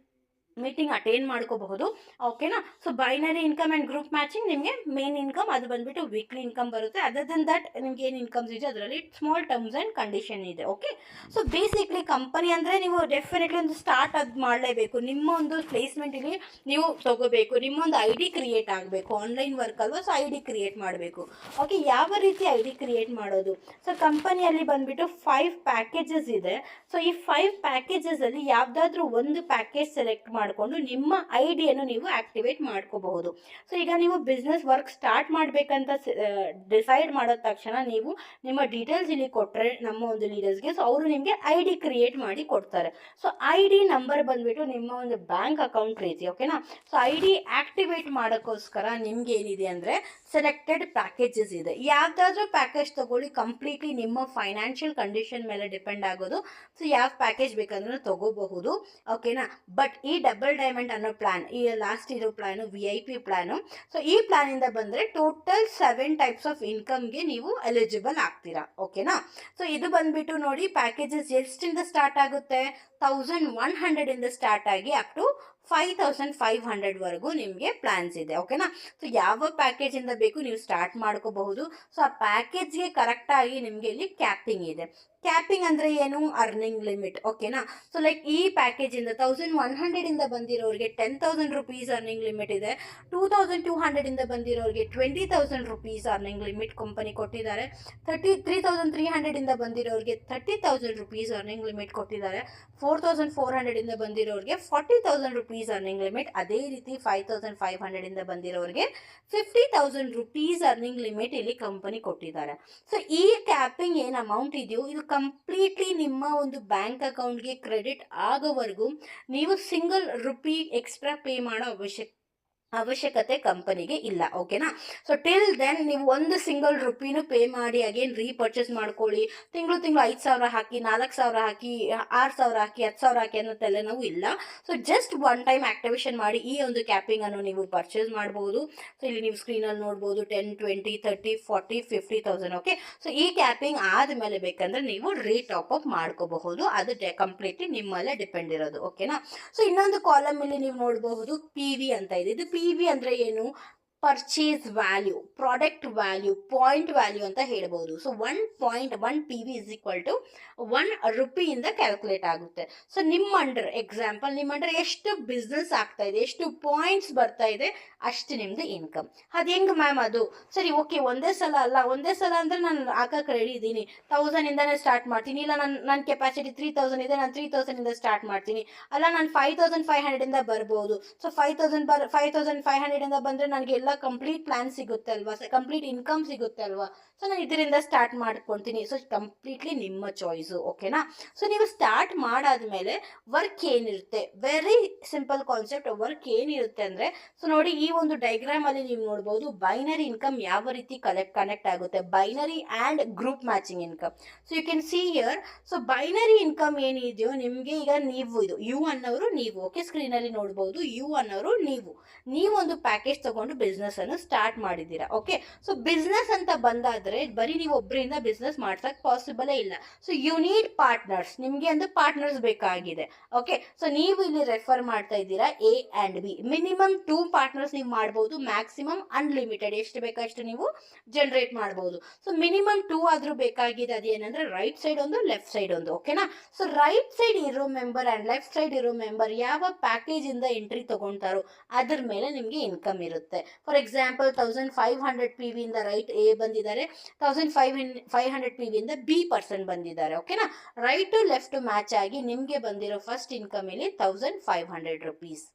ಮೀಟಿಂಗ್ ಅಟೆಂಡ್ ಮಾಡ್ಕೋಬಹುದು. ಓಕೆನಾ? So binary income and group matching ನಿಮಗೆ ಮೇನ್ ಇನ್ಕಮ್ ಅದು ಬಂದುಬಿಟ್ಟು ವೀಕ್ಲಿ ಇನ್ಕಮ್ ಬರುತ್ತೆ. ಅದರ್ ದನ್ ದಟ್ ನಿಮ್ಗೆ ಏನು ಇನ್ಕಮ್ಸ್ ಇದೆ? ಅದರಲ್ಲಿ ಸ್ಮಾಲ್ ಟರ್ಮ್ಸ್ ಆ್ಯಂಡ್ ಕಂಡೀಷನ್ ಇದೆ. ಓಕೆ ಸೊ ಬೇಸಿಕ್ಲಿ ಕಂಪನಿ ಅಂದರೆ ನೀವು ಡೆಫಿನೆಟ್ಲಿ ಒಂದು ಸ್ಟಾರ್ಟ್ ಅದು ಮಾಡಲೇಬೇಕು. ನಿಮ್ಮ ಒಂದು ಪ್ಲೇಸ್ಮೆಂಟಿಗೆ ನೀವು ತಗೋಬೇಕು. ನಿಮ್ಮೊಂದು ಐ ಡಿ ಕ್ರಿಯೇಟ್ ಆಗಬೇಕು. ಆನ್ಲೈನ್ ವರ್ಕ್ ಅಲ್ವಾ? ಸೊ ಐ ಡಿ ಕ್ರಿಯೇಟ್ ಮಾಡಬೇಕು. ಓಕೆ ಯಾವ ರೀತಿ ಐ ಡಿ ಕ್ರಿಯೇಟ್ ಮಾಡೋದು? ಸೊ ಕಂಪನಿಯಲ್ಲಿ ಬಂದುಬಿಟ್ಟು ಫೈವ್ ಪ್ಯಾಕೇಜಸ್ ಇದೆ. ಸೊ ಈ ಫೈವ್ ಪ್ಯಾಕೇಜಸಲ್ಲಿ ಯಾವುದಾದ್ರೂ ಒಂದು ಪ್ಯಾಕೇಜ್ ಸೆಲೆಕ್ಟ್ ಮಾಡಿಕೊಂಡು ನಿಮ್ಮ ಐಡಿಯನ್ನು ಡಿಯನ್ನು ನೀವು ಆಕ್ಟಿವೇಟ್ ಮಾಡ್ಕೋಬಹುದು. ಸೊ ಈಗ ನೀವು ಬಿಸ್ನೆಸ್ ವರ್ಕ್ ಸ್ಟಾರ್ಟ್ ಮಾಡಬೇಕಂತ ಡಿಸೈಡ್ ಮಾಡಿದ ತಕ್ಷಣ ನೀವು ನಿಮ್ಮ ಡೀಟೇಲ್ಸ್ ಇಲ್ಲಿ ಕೊಟ್ಟರೆ ನಮ್ಮ ಒಂದು ಲೀಡರ್ಸ್ಗೆ ಸೊ ಅವರು ನಿಮಗೆ ಐ ಡಿ ಕ್ರಿಯೇಟ್ ಮಾಡಿ ಕೊಡ್ತಾರೆ. ಸೊ ಐ ಡಿ ನಂಬರ್ ಬಂದುಬಿಟ್ಟು ನಿಮ್ಮ ಒಂದು ಬ್ಯಾಂಕ್ ಅಕೌಂಟ್ ರೀತಿ ಓಕೆನಾ ಸೊ ಐ ಡಿ ಆಕ್ಟಿವೇಟ್ ಮಾಡೋಕ್ಕೋಸ್ಕರ ನಿಮ್ಗೆ ಏನಿದೆ ಅಂದರೆ ಸೆಲೆಕ್ಟೆಡ್ ಪ್ಯಾಕೇಜಸ್ ಇದೆ. ಯಾವುದಾದ್ರೂ ಪ್ಯಾಕೇಜ್ ತಗೊಳ್ಳಿ ಕಂಪ್ಲೀಟ್ಲಿ ನಿಮ್ಮ ಫೈನಾನ್ಷಿಯಲ್ ಕಂಡೀಷನ್ ಮೇಲೆ ಡಿಪೆಂಡ್ ಆಗೋದು. ಸೊ ಯಾವ ಪ್ಯಾಕೇಜ್ ಬೇಕಂದ್ರೆ ತಗೋಬಹುದು ಓಕೆನಾ ಬಟ್ ಈ ಡಬಲ್ ಡೈಮಂಡ್ ಅನ್ನೋ ಪ್ಲಾನ್ ಈ ಲಾಸ್ಟ್ ಇರೋ plan V I P plan so ಈ ಪ್ಲಾನಿಂದ ಬಂದರೆ ಟೋಟಲ್ ಸೆವೆನ್ ಟೈಪ್ಸ್ ಆಫ್ ಇನ್ಕಮ್ಗೆ ನೀವು ಎಲಿಜಿಬಲ್ ಆಗ್ತೀರಾ ಓಕೆನಾ ಸೊ ಇದು ಬಂದ್ಬಿಟ್ಟು ನೋಡಿ ಪ್ಯಾಕೇಜಸ್ ಎಷ್ಟಿಂದ ಸ್ಟಾರ್ಟ್ ಆಗುತ್ತೆ? ತೌಸಂಡ್ ಒನ್ ಹಂಡ್ರೆಡಿಂದ ಸ್ಟಾರ್ಟ್ ಆಗಿ up to five thousand five ಹಂಡ್ರೆಡ್ವರೆಗೂ ನಿಮಗೆ ಪ್ಲಾನ್ಸ್ ಇದೆ ಓಕೆನಾ ಸೊ ಯಾವ ಪ್ಯಾಕೇಜಿಂದ ಬೇಕು ನೀವು ಸ್ಟಾರ್ಟ್ ಮಾಡ್ಕೋಬಹುದು. ಸೊ ಆ ಪ್ಯಾಕೇಜ್ಗೆ ಕರೆಕ್ಟಾಗಿ ನಿಮಗೆ ಇಲ್ಲಿ ಕ್ಯಾಪಿಂಗ್ ಇದೆ. ಕ್ಯಾಪಿಂಗ್ ಅಂದರೆ ಏನು? ಅರ್ನಿಂಗ್ ಲಿಮಿಟ್ ಓಕೆನಾ ಸೊ ಲೈಕ್ ಈ ಪ್ಯಾಕೇಜಿಂದ ತೌಸಂಡ್ ಒನ್ ಹಂಡ್ರೆಡಿಂದ ಬಂದಿರೋರಿಗೆ ten thousand rupees earning limit ಇದೆ. ಟೂ ತೌಸಂಡ್ ಟೂ ಹಂಡ್ರೆಡಿಂದ ಬಂದಿರೋರಿಗೆ twenty thousand rupees earning limit company ಕೊಟ್ಟಿದ್ದಾರೆ. ತರ್ಟಿ ತ್ರೀ ತೌಸಂಡ್ ತ್ರೀ ಹಂಡ್ರೆಡಿಂದ ಬಂದಿರೋರಿಗೆ thirty thousand rupees earning limit ಕೊಟ್ಟಿದ್ದಾರೆ. ಫೋರ್ ತೌಸಂಡ್ ಫೋರ್ ಹಂಡ್ರೆಡಿಂದ ಬಂದಿರೋರಿಗೆ forty thousand rupees earning limit ಅದೇ ರೀತಿ five thousand five ಹಂಡ್ರೆಡಿಂದ ಬಂದಿರೋರಿಗೆ fifty thousand rupees earning limit ಇಲ್ಲಿ company ಕೊಟ್ಟಿದ್ದಾರೆ. So ಈ ಕ್ಯಾಪಿಂಗ್ ಏನು ಅಮೌಂಟ್ ಇದೆಯೋ, ಇದು ಕಂಪ್ಲೀಟ್ಲಿ ನಿಮ್ಮ ಒಂದು ಬ್ಯಾಂಕ್ ಅಕೌಂಟ್ಗೆ ಕ್ರೆಡಿಟ್ ಆಗೋವರೆಗೂ ನೀವು ಸಿಂಗಲ್ ರುಪಿ ಎಕ್ಸ್ಟ್ರಾ ಪೇ ಮಾಡೋ ಅವಶ್ಯಕ ಅವಶ್ಯಕತೆ ಕಂಪನಿಗೆ ಇಲ್ಲ, ಓಕೆನಾ? ಸೊ ಟಿಲ್ ದೆನ್ ನೀವು ಒಂದು ಸಿಂಗಲ್ ರುಪೀನು ಪೇ ಮಾಡಿ ಅಗೇನ್ ರೀಪರ್ಚೇಸ್ ಮಾಡ್ಕೊಳ್ಳಿ. ತಿಂಗಳು ತಿಂಗಳು ಐದು ಸಾವಿರ ಹಾಕಿ, ನಾಲ್ಕು ಸಾವಿರ ಹಾಕಿ, ಆರು ಸಾವಿರ ಹಾಕಿ, ಹತ್ತು ಸಾವಿರ ಹಾಕಿ ಅನ್ನೋ ತಲೆನೋವು ಇಲ್ಲ. So just one time activation ಮಾಡಿ ಈ ಒಂದು ಕ್ಯಾಪಿಂಗ್ ಅನ್ನು ನೀವು ಪರ್ಚೇಸ್ ಮಾಡ್ಬೋದು. ಸೊ ಇಲ್ಲಿ ನೀವು ಸ್ಕ್ರೀನಲ್ಲಿ ನೋಡ್ಬೋದು ten twenty thirty forty fifty thousand okay so ಈ ಕ್ಯಾಪಿಂಗ್ ಆದಮೇಲೆ ಬೇಕಂದ್ರೆ ನೀವು ರೀ ಟಾಪ್ ಅಪ್ ಮಾಡ್ಕೋಬಹುದು. ಅದು ಕಂಪ್ಲೀಟ್ಲಿ ನಿಮ್ಮಲ್ಲೇ ಡಿಪೆಂಡ್ ಇರೋದು, ಓಕೆನಾ? ಸೊ ಇನ್ನೊಂದು ಕಾಲಮ್ ಅಲ್ಲಿ ನೀವು ನೋಡಬಹುದು ಪಿ ವಿ ಅಂತ ಇದೆ. ಇದು ಪಿ ವಿ ಅಂದರೆ ಏನು? Purchase value product value point value ಅಂತ ಹೇಳ್ಬೋದು. So one point one P V is equal to one ರುಪಿಯಿಂದ calculate ಆಗುತ್ತೆ. ಸೊ ನಿಮ್ಮ ಅಂಡರ್ ಎಕ್ಸಾಂಪಲ್ ನಿಮ್ಮ ಅಂಡರ್ ಎಷ್ಟು ಬಿಸ್ನೆಸ್ ಆಗ್ತಾ ಇದೆ, ಎಷ್ಟು ಪಾಯಿಂಟ್ಸ್ ಬರ್ತಾ ಇದೆ, ಅಷ್ಟು ನಿಮ್ಮದು ಇನ್ಕಮ್ ಅದು ಹೆಂಗೆ ಮ್ಯಾಮ್ ಅದು? ಸರಿ ಓಕೆ ಒಂದೇ ಸಲ ಅಲ್ಲ, ಒಂದೇ ಸಲ ಅಂದರೆ ನಾನು ಹಾಕಕ್ಕೆ ರೆಡಿ ಇದ್ದೀನಿ. ತೌಸಂಡಿಂದನೇ ಸ್ಟಾರ್ಟ್ ಮಾಡ್ತೀನಿ, ಇಲ್ಲ ನನ್ನ ನನ್ನ ಕೆಪಾಸಿಟಿ ತ್ರೀ ತೌಸಂಡ್ ಇದೆ, ನಾನು ತ್ರೀ ತೌಸಂಡಿಂದ ಸ್ಟಾರ್ಟ್ ಮಾಡ್ತೀನಿ. ಅಲ್ಲ, ನಾನು ಫೈವ್ ತೌಸಂಡ್ ಫೈವ್ ಹಂಡ್ರೆಡಿಂದ ಬರ್ಬೋದು. ಸೊ ಫೈವ್ ತೌಸಂಡ್ ಬರ್ ಫೈವ್ ತೌಸಂಡ್ ಫೈವ್ ಹಂಡ್ರೆಡಿಂದ ಬಂದರೆ ನನಗೆ ಎಲ್ಲ ಕಂಪ್ಲೀಟ್ ಪ್ಲಾನ್ ಸಿಗುತ್ತೆ ಅಲ್ವಾ ಕಂಪ್ಲೀಟ್ ಇನ್ಕಮ್ ಸಿಗುತ್ತೆ ಅಲ್ವಾ ಸೊ ನಾನು ಇದರಿಂದ ಸ್ಟಾರ್ಟ್ ಮಾಡ್ಕೊಳ್ತೀನಿ ಸೊ ಕಂಪ್ಲೀಟ್ಲಿ ನಿಮ್ಮ ಚಾಯ್ಸು ಓಕೆನಾ ಸೊ ನೀವು ಸ್ಟಾರ್ಟ್ ಮಾಡಾದ್ಮೇಲೆ ವರ್ಕ್ ಏನಿರುತ್ತೆ? ವೆರಿ ಸಿಂಪಲ್ ಕಾನ್ಸೆಪ್ಟ್ ವರ್ಕ್ ಏನಿರುತ್ತೆ ಅಂದರೆ ಸೊ ನೋಡಿ, ಈ ಒಂದು ಡೈಗ್ರಾಮ್ ಅಲ್ಲಿ ನೀವು ನೋಡ್ಬೋದು ಬೈನರಿ ಇನ್ಕಮ್ ಯಾವ ರೀತಿ ಕಲೆಕ್ಟ್ ಕನೆಕ್ಟ್ ಆಗುತ್ತೆ? Binary and group matching income so you can see here so binary income ಏನಿದೆಯೋ, ನಿಮಗೆ ಈಗ ನೀವು ಇದು ಯು ಅನ್ನೋರು ನೀವು ಓಕೆ ಸ್ಕ್ರೀನಲ್ಲಿ ನೋಡ್ಬೋದು ಯು ಅನ್ನೋರು ನೀವು. ನೀವೊಂದು ಪ್ಯಾಕೇಜ್ ತಗೊಂಡು ಬಿಸ್ನೆಸ್ ಅನ್ನು ಸ್ಟಾರ್ಟ್ ಮಾಡಿದ್ದೀರಾ? ಓಕೆ ಸೊ ಬಿಸ್ನೆಸ್ ಅಂತ ಬಂದಾದ್ರೆ ಬರೀ ನೀವು ಒಬ್ಬರಿಂದ ಬಿಸ್ನೆಸ್ ಮಾಡ್ಸಕ್ ಪಾಸಿಬಲೇ ಇಲ್ಲ. ಸೊ ಯು ನೀಡ್ ಪಾರ್ಟ್ನರ್ಸ್ ನಿಮಗೆ ಅಂದ್ರೆ ಪಾರ್ಟ್ನರ್ಸ್ ಬೇಕಾಗಿದೆ. ಓಕೆ ಸೊ ನೀವು ಇಲ್ಲಿ ರೆಫರ್ ಮಾಡ್ತಾ ಇದ್ದೀರಾ A and B minimum two partners ನೀವು ಮಾಡ್ಬೋದು. ಮ್ಯಾಕ್ಸಿಮಮ್ ಅನ್ಲಿಮಿಟೆಡ್ ಎಷ್ಟು ಬೇಕಷ್ಟು ನೀವು ಜನರೇಟ್ ಮಾಡ್ಬೋದು. ಸೊ ಮಿನಿಮಮ್ ಟೂ ಆದರೂ ಬೇಕಾಗಿದೆ. ಅದೇನಂದ್ರೆ ರೈಟ್ ಸೈಡ್ ಒಂದು ಲೆಫ್ಟ್ ಸೈಡ್ ಒಂದು. ಓಕೆನಾ ಸೊ ರೈಟ್ ಸೈಡ್ ಇರೋ ಮೆಂಬರ್ ಆ್ಯಂಡ್ ಲೆಫ್ಟ್ ಸೈಡ್ ಇರೋ ಮೆಂಬರ್ ಯಾವ ಪ್ಯಾಕೇಜಿಂದ ಎಂಟ್ರಿ ತಗೊಂತಾರೋ ಅದ್ರ ಮೇಲೆ ನಿಮಗೆ ಇನ್ಕಮ್ ಇರುತ್ತೆ. Example thousand five hundred P ವಿಯಿಂದ ರೈಟ್ ಎ ಬಂದಿದ್ದಾರೆ thousand five five hundred P ವಿಯಿಂದ ಬಿ ಪರ್ಸನ್ ಬಂದಿದ್ದಾರೆ ಓಕೆನಾ ರೈಟ್ ಟು ಲೆಫ್ಟ್ ಮ್ಯಾಚ್ ಆಗಿ ನಿಮಗೆ ಬಂದಿರೋ ಫಸ್ಟ್ ಇನ್ಕಮ್ ಇಲ್ಲಿ thousand five hundred rupees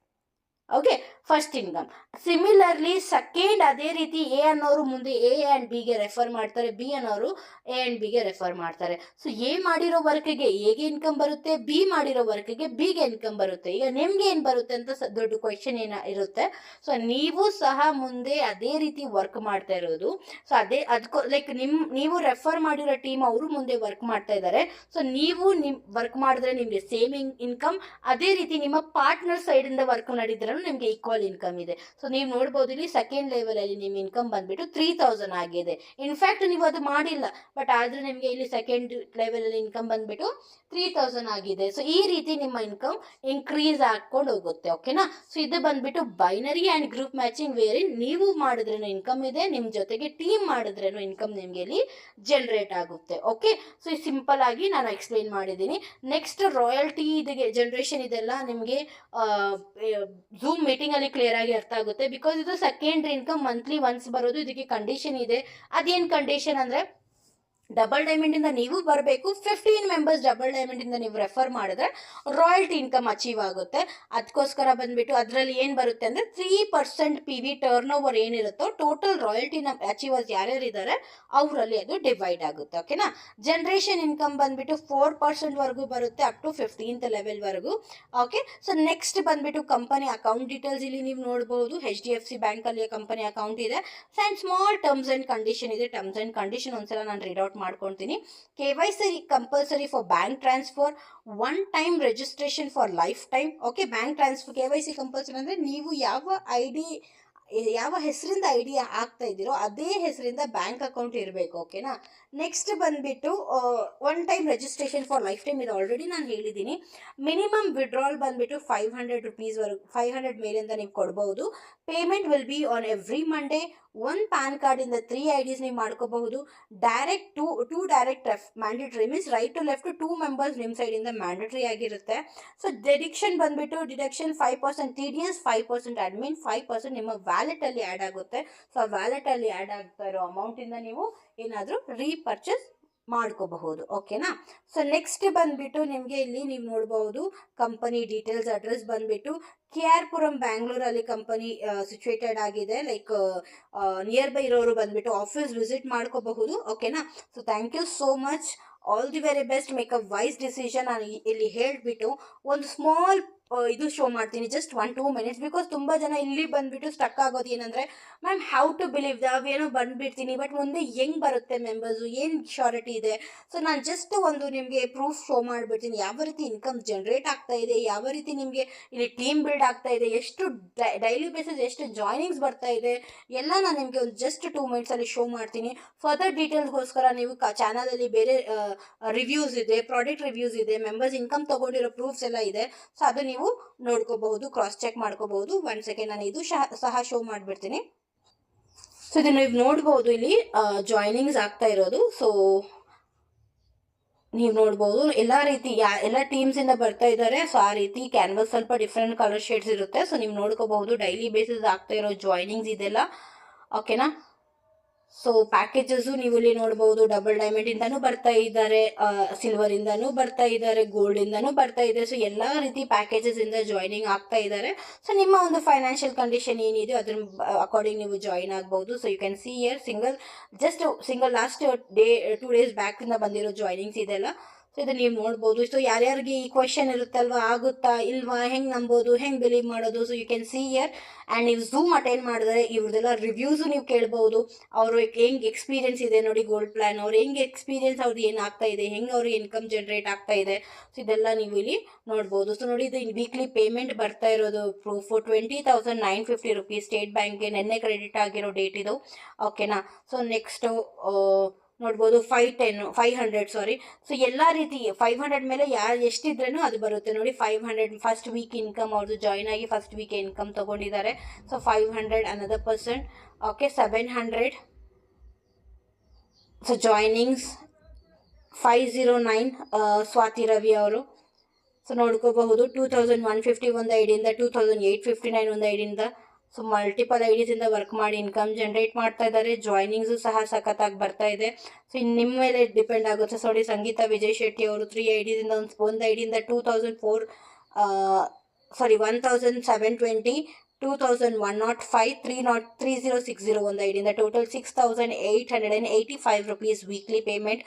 okay first income similarly second ಅದೇ ರೀತಿ ಎ ಅನ್ನೋರು ಮುಂದೆ ಎ ಆ್ಯಂಡ್ ಬಿಗೆ ರೆಫರ್ ಮಾಡ್ತಾರೆ. ಬಿ ಅನ್ನೋರು ಎ ಆ್ಯಂಡ್ ಬಿಗೆ ರೆಫರ್ ಮಾಡ್ತಾರೆ. ಸೊ ಎ ಮಾಡಿರೋ ವರ್ಕ್ಗೆ ಎಗೆ ಇನ್ಕಮ್ ಬರುತ್ತೆ ಬಿ ಮಾಡಿರೋ ವರ್ಕ್ಗೆ ಬಿಗೆ ಇನ್ಕಮ್ ಬರುತ್ತೆ. ಈಗ ನಿಮ್ಗೆ ಏನು ಬರುತ್ತೆ ಅಂತ ದೊಡ್ಡ ಕ್ವೆಶನ್ ಏನ ಇರುತ್ತೆ. ಸೊ ನೀವು ಸಹ ಮುಂದೆ ಅದೇ ರೀತಿ ವರ್ಕ್ ಮಾಡ್ತಾ ಇರೋದು. ಸೊ ಅದೇ ಅದಕ್ಕೋ ಲೈಕ್ ನಿಮ್, ನೀವು ರೆಫರ್ ಮಾಡಿರೋ ಟೀಮ್ ಅವರು ಮುಂದೆ ವರ್ಕ್ ಮಾಡ್ತಾ ಇದ್ದಾರೆ. ಸೊ ನೀವು ನಿಮ್ ವರ್ಕ್ ಮಾಡಿದ್ರೆ ನಿಮಗೆ ಸೇಮ್ ಇನ್ಕಮ್ ಅದೇ ರೀತಿ ನಿಮ್ಮ ಪಾರ್ಟ್ನರ್ ಸೈಡಿಂದ ವರ್ಕ್ ಮಾಡಿದ್ರೂ ನಿಮಗೆ ಈಕ್ವಲ್ ಇನ್ಕಮ್ ಇದೆ. ಸೊ ನೀವು ನೋಡ್ಬೋದು ಇಲ್ಲಿ ಸೆಕೆಂಡ್ ಲೆವೆಲಲ್ಲಿ ನಿಮ್ಮ ಇನ್ಕಮ್ ಬಂದ್ಬಿಟ್ಟು ತ್ರೀ ತೌಸಂಡ್ ಆಗಿದೆ. ಇನ್ಫ್ಯಾಕ್ಟ್ ನೀವು ಅದು ಮಾಡಿಲ್ಲ ಬಟ್ ಆದರೆ ನಿಮಗೆ ಇಲ್ಲಿ ಸೆಕೆಂಡ್ ಲೆವೆಲಲ್ಲಿ ಇನ್ಕಮ್ ಬಂದ್ಬಿಟ್ಟು ತ್ರೀ ತೌಸಂಡ್ ಆಗಿದೆ. ಸೊ ಈ ರೀತಿ ನಿಮ್ಮ ಇನ್ಕಮ್ ಇನ್ಕ್ರೀಸ್ ಆಗ್ಕೊಂಡು ಹೋಗುತ್ತೆ ಓಕೆನಾ ಸೊ ಇದು ಬಂದ್ಬಿಟ್ಟು binary and group matching very ನೀವು ಮಾಡಿದ್ರೇನು ಇನ್ಕಮ್ ಇದೆ ನಿಮ್ಮ ಜೊತೆಗೆ ಟೀಮ್ ಮಾಡಿದ್ರೇನು ಇನ್ಕಮ್ ನಿಮಗೆ ಇಲ್ಲಿ ಜನರೇಟ್ ಆಗುತ್ತೆ ಓಕೆ ಸೊ ಈ ಸಿಂಪಲ್ ಆಗಿ ನಾನು ಎಕ್ಸ್ಪ್ಲೈನ್ ಮಾಡಿದ್ದೀನಿ. ನೆಕ್ಸ್ಟ್ ರಾಯಲ್ಟಿ ಇದಕ್ಕೆ ಜನ್ರೇಷನ್ ಇದೆಲ್ಲ ನಿಮಗೆ ಝೂಮ್ ಮೀಟಿಂಗಲ್ಲಿ ಕ್ಲಿಯರ್ ಆಗಿ ಅರ್ಥ ಆಗುತ್ತೆ. ಬಿಕಾಸ್ ಇದು ಸೆಕೆಂಡ್ರಿ ಇನ್ಕಮ್ ಮಂತ್ಲಿ ಒನ್ಸ್ ಬರೋದು, ಇದಕ್ಕೆ ಕಂಡೀಷನ್ ಇದೆ. ಅದೇನ್ ಕಂಡೀಷನ್ ಅಂದರೆ ಡಬಲ್ ಡೈಮಂಡ್ ಇಂದ ನೀವು ಬರಬೇಕು. ಫಿಫ್ಟೀನ್ ಮೆಂಬರ್ಸ್ ಡಬಲ್ ಡೈಮಂಡ್ ಇಂದ ನೀವು ರೆಫರ್ ಮಾಡಿದ್ರೆ ರಾಯಲ್ಟಿ ಇನ್ಕಮ್ ಅಚೀವ್ ಆಗುತ್ತೆ. ಅದಕ್ಕೋಸ್ಕರ ಬಂದ್ಬಿಟ್ಟು ಅದರಲ್ಲಿ ಏನು ಬರುತ್ತೆ ಅಂದರೆ three percent P V turnover ಏನಿರುತ್ತೋ total ರಾಯಲ್ಟಿನ ಅಚೀವರ್ಸ್ ಯಾರ್ಯಾರು ಇದ್ದಾರೆ ಅವರಲ್ಲಿ ಅದು ಡಿವೈಡ್ ಆಗುತ್ತೆ ಓಕೆನಾ ಜನ್ರೇಷನ್ ಇನ್ಕಮ್ ಬಂದ್ಬಿಟ್ಟು ಫೋರ್ ಪರ್ಸೆಂಟ್ವರೆಗೂ ಬರುತ್ತೆ ಅಪ್ ಟು ಫಿಫ್ಟೀನ್ತ್ ಲೆವೆಲ್ವರೆಗೂ ಓಕೆ ಸೊ ನೆಕ್ಸ್ಟ್ ಬಂದ್ಬಿಟ್ಟು ಕಂಪನಿ ಅಕೌಂಟ್ ಡೀಟೇಲ್ಸ್ ಇಲ್ಲಿ ನೀವು ನೋಡಬಹುದು ಎಚ್ ಡಿ ಎಫ್ ಸಿ ಬ್ಯಾಂಕಲ್ಲಿ ಕಂಪನಿ ಅಕೌಂಟ್ ಇದೆ. ಸ್ಮಾಲ್ ಟರ್ಮ್ಸ್ ಅಂಡ್ ಕಂಡೀಷನ್ ಇದೆ. ಟರ್ಮ್ಸ್ ಅಂಡ್ ಕಂಡೀಷನ್ ಒಂದ್ಸಲ ನಾನು ರೀಡ್ ಔಟ್ ಮಾಡ್ಕೊಳ್ತೀನಿ K Y C compulsory for bank transfer one time registration for lifetime okay bank transfer K Y C compulsory ಅಂದರೆ ನೀವು ಯಾವ I D ಯಾವ ಹೆಸರಿಂದ ಐ ಡಿ ಆಗ್ತಾ ಇದ್ದೀರೋ ಅದೇ ಹೆಸರಿಂದ ಬ್ಯಾಂಕ್ ಅಕೌಂಟ್ ಇರಬೇಕು ಓಕೆನಾ ನೆಕ್ಸ್ಟ್ ಬಂದುಬಿಟ್ಟು one time registration for lifetime ಇದು ಆಲ್ರೆಡಿ ನಾನು ಹೇಳಿದ್ದೀನಿ. ಮಿನಿಮಮ್ ವಿಡ್ರಾಲ್ ಬಂದುಬಿಟ್ಟು ಫೈವ್ ಹಂಡ್ರೆಡ್ ರುಪೀಸ್ವರೆಗೂ ಫೈವ್ ಹಂಡ್ರೆಡ್ ಮೇಲಿಂದ ನೀವು ಕೊಡ್ಬೋದು. Payment will be on every Monday ಒಂದು ಪ್ಯಾನ್ ಕಾರ್ಡಿಂದ ತ್ರೀ ಐ ಡಿಸ್ ನೀವು ಮಾಡ್ಕೋಬಹುದು. Direct to two direct ref mandatory means right to left two members ನಿಮ್ಮ ಸೈಡಿಂದ ಮ್ಯಾಂಡೇಟ್ರಿ ಆಗಿರುತ್ತೆ. ಸೊ ಡೆಡಿಕ್ಷನ್ ಬಂದ್ಬಿಟ್ಟು deduction five percent T D S five percent admin five percent ನಿಮ್ಮ ವ್ಯಾಲೆಟಲ್ಲಿ add ಆಗುತ್ತೆ. ಸೊ ಆ ವ್ಯಾಲೆಟಲ್ಲಿ ಆ್ಯಡ್ ಆಗ್ತಾ ಇರೋ ಅಮೌಂಟಿಂದ ನೀವು ಏನಾದರೂ ರೀಪರ್ಚೇಸ್ ಮಾಡ್ಕೋಬಹುದು ಓಕೆನಾ ಸೊ ನೆಕ್ಸ್ಟ್ ಬಂದ್ಬಿಟ್ಟು ನಿಮಗೆ ಇಲ್ಲಿ ನೀವು ನೋಡ್ಬೋದು ಕಂಪನಿ ಡೀಟೇಲ್ಸ್ ಅಡ್ರೆಸ್ ಬಂದ್ಬಿಟ್ಟು ಕೆ ಆರ್ ಪುರಂ ಬ್ಯಾಂಗ್ಳೂರಲ್ಲಿ ಕಂಪನಿ ಸಿಚುವೇಟೆಡ್ ಆಗಿದೆ. ಲೈಕ್ ನಿಯರ್ ಬೈ ಇರೋರು ಬಂದ್ಬಿಟ್ಟು ಆಫೀಸ್ ವಿಸಿಟ್ ಮಾಡ್ಕೋಬಹುದು ಓಕೆನಾ so thank you so much all the very best make a wise decision ನಾನು ಇಲ್ಲಿ ಹೇಳಿಬಿಟ್ಟು ಒಂದು ಸ್ಮಾಲ್ ಇದು ಶೋ ಮಾಡ್ತೀನಿ. Just one two minutes because ತುಂಬ ಜನ ಇಲ್ಲಿ ಬಂದ್ಬಿಟ್ಟು ಸ್ಟಕ್ ಆಗೋದು ಏನಂದರೆ ಮ್ಯಾಮ್ ಹೌ ಟು ಬಿಲೀವ್ ನಾವೇನೋ ಬಂದ್ಬಿಡ್ತೀನಿ. ಬಟ್ ಮುಂದೆ ಹೆಂಗ್ ಬರುತ್ತೆ ಮೆಂಬರ್ಸು ಏನು ಶ್ಯೂರಿಟಿ ಇದೆ? ಸೊ ನಾನು ಜಸ್ಟ್ ಒಂದು ನಿಮಗೆ ಪ್ರೂಫ್ ಶೋ ಮಾಡಿಬಿಡ್ತೀನಿ. ಯಾವ ರೀತಿ ಇನ್ಕಮ್ ಜನರೇಟ್ ಆಗ್ತಾ ಇದೆ? ಯಾವ ರೀತಿ ನಿಮಗೆ ಇಲ್ಲಿ ಟೀಮ್ ಬಿಲ್ಡ್ ಆಗ್ತಾ ಇದೆ? ಎಷ್ಟು ಡೈಲಿ ಬೇಸಿಸ್ ಎಷ್ಟು ಜಾಯ್ನಿಂಗ್ಸ್ ಬರ್ತಾ ಇದೆ? ಎಲ್ಲ ನಾನು ನಿಮಗೆ ಒಂದು ಜಸ್ಟ್ ಟೂ ಮಿನಿಟ್ಸಲ್ಲಿ ಶೋ ಮಾಡ್ತೀನಿ. ಫರ್ದರ್ ಡೀಟೇಲ್ಸ್ಗೋಸ್ಕರ ನೀವು ಕ ಚಾನಲಲ್ಲಿ ಬೇರೆ ರಿವ್ಯೂಸ್ ಇದೆ ಪ್ರಾಡಕ್ಟ್ ರಿವ್ಯೂಸ್ ಇದೆ ಮೆಂಬರ್ಸ್ ಇನ್ಕಮ್ ತೊಗೊಂಡಿರೋ ಪ್ರೂಫ್ಸ್ ಎಲ್ಲ ಇದೆ. ಸೊ ಅದು ನೀವು ನೋಡ್ಕೋಬಹುದು ಕ್ರಾಸ್ ಚೆಕ್ ಮಾಡ್ಕೋಬಹುದು. ಒನ್ ಸೆಕೆಂಡ್ ನಾನು ಇದು ಸಹ ಶೋ ಮಾಡಿಬಿಡ್ತೀನಿ. ಸೊ ಇದನ್ನ ನೀವು ನೋಡ್ಬೋದು ಇಲ್ಲಿ ಜಾಯ್ನಿಂಗ್ಸ್ ಆಗ್ತಾ ಇರೋದು. ಸೊ ನೀವು ನೋಡ್ಬೋದು ಎಲ್ಲ ರೀತಿ, ಯಾ, ಎಲ್ಲ ಟೀಮ್ಸಿಂದ ಬರ್ತಾ ಇದ್ದಾರೆ. ಸೊ ಆ ರೀತಿ ಕ್ಯಾನ್ವಸ್ ಸ್ವಲ್ಪ ಡಿಫ್ರೆಂಟ್ ಕಲರ್ ಶೇಡ್ಸ್ ಇರುತ್ತೆ. ಸೊ ನೀವು ನೋಡ್ಕೋಬಹುದು. ಡೈಲಿ ಬೇಸಿಸ್ ಆಗ್ತಾ ಇರೋ ಜಾಯ್ನಿಂಗ್ಸ್ ಇದೆಲ್ಲ. ಓಕೆನಾ ಸೊ ಪ್ಯಾಕೇಜಸ್ ನೀವು ಇಲ್ಲಿ ನೋಡಬಹುದು ಡಬಲ್ ಡೈಮಂಡ್ ಇಂದಾನು ಬರ್ತಾ ಇದ್ದಾರೆ ಸಿಲ್ವರ್ ಇಂದಾನು ಬರ್ತಾ ಇದ್ದಾರೆ ಗೋಲ್ಡ್ ಇಂದಾನು ಬರ್ತಾ ಇದೆ. ಸೊ ಎಲ್ಲಾ ರೀತಿ ಪ್ಯಾಕೇಜಸ್ ಇಂದ ಜಾಯ್ನಿಂಗ್ ಆಗ್ತಾ ಇದ್ದಾರೆ. ಸೊ ನಿಮ್ಮ ಒಂದು ಫೈನಾನ್ಷಿಯಲ್ ಕಂಡೀಷನ್ ಏನಿದೆ, ಅದ್ರ ಅಕಾರ್ಡಿಂಗ್ ನೀವು ಜಾಯಿನ್ ಆಗಬಹುದು so you can see here single just single last day two days back ಇಂದ ಬಂದಿರೋ ಜಾಯ್ನಿಂಗ್ಸ್ ಇದೆಲ್ಲ ಇದು ನೀವು ನೋಡ್ಬೋದು. ಸೊ ಯಾರ್ಯಾರಿಗೆ ಈ ಕ್ವಶನ್ ಇರುತ್ತಲ್ವಾ, ಆಗುತ್ತಾ ಇಲ್ವಾ, ಹೆಂಗೆ ನಂಬೋದು, ಹೆಂಗೆ ಬಿಲೀವ್ ಮಾಡೋದು so you can see here and ನೀವು ಝೂಮ್ ಅಟೆಂಡ್ ಮಾಡಿದ್ರೆ ಇವ್ರದೆಲ್ಲ ರಿವ್ಯೂಸು ನೀವು ಕೇಳ್ಬೋದು. ಅವರು ಹೆಂಗೆ ಎಕ್ಸ್ಪೀರಿಯನ್ಸ್ ಇದೆ ನೋಡಿ ಗೋಲ್ಡ್ ಪ್ಲಾನ್ ಅವ್ರು ಹೆಂಗೆ ಎಕ್ಸ್ಪೀರಿಯನ್ಸ್ ಅವ್ರದ್ದು ಏನು ಆಗ್ತಾ ಇದೆ, ಹೆಂಗೆ ಅವ್ರಿಗೆ ಇನ್ಕಮ್ ಜನ್ರೇಟ್ ಆಗ್ತಾ ಇದೆ. ಸೊ ಇದೆಲ್ಲ ನೀವು ಇಲ್ಲಿ ನೋಡ್ಬೋದು. ಸೊ ನೋಡಿ, ಇದು ವೀಕ್ಲಿ ಪೇಮೆಂಟ್ ಬರ್ತಾ ಇರೋದು. Proof twenty thousand nine fifty rupees State ಬ್ಯಾಂಕ್ಗೆ ನೆನ್ನೆ ಕ್ರೆಡಿಟ್ ಆಗಿರೋ ಡೇಟ್ ಇದು. ಓಕೆನಾ ಸೊ ನೆಕ್ಸ್ಟು ನೋಡ್ಬೋದು five ten five hundred sorry so ಎಲ್ಲ ರೀತಿ ಫೈವ್ ಹಂಡ್ರೆಡ್ ಮೇಲೆ ಯಾರು ಎಷ್ಟಿದ್ರೂ ಅದು ಬರುತ್ತೆ. ನೋಡಿ five hundred first week income ಅವ್ರದ್ದು ಜಾಯ್ನ್ ಆಗಿ first week income ತೊಗೊಂಡಿದ್ದಾರೆ. So five hundred another percent okay seven hundred so joinings five zero nine Swati Ravi ಅವರು. ಸೊ ನೋಡ್ಕೋಬಹುದು. ಟೂ ತೌಸಂಡ್ ಒನ್ ಫಿಫ್ಟಿ ಒಂದು ಐಡಿಯಿಂದ two thousand eight fifty nine ಒಂದು ಐಡಿಯಿಂದ so multiple ಐಡಿಯಿಂದ work ಮಾಡಿ income generate ಮಾಡ್ತಾ ಇದ್ದಾರೆ. ಜಾಯ್ನಿಂಗ್ಸು ಸಹ ಸಖತ್ತಾಗಿ ಬರ್ತಾ ಇದೆ. ಸೊ ಇನ್ನು ನಿಮ್ಮ ಮೇಲೆ ಡಿಪೆಂಡ್ ಆಗುತ್ತೆ. ಸೊ ನೋಡಿ ಸಂಗೀತ ವಿಜಯ್ ಶೆಟ್ಟಿ ಅವರು ತ್ರೀ ಐಡಿಯಿಂದ ಒಂದು ಒಂದು ಐಡಿಯಿಂದ two thousand four sorry one thousand seven twenty two thousand one not five three not three zero six zero ಒಂದು ಐಡಿಯಿಂದ total six thousand eight hundred and eighty five rupees weekly payment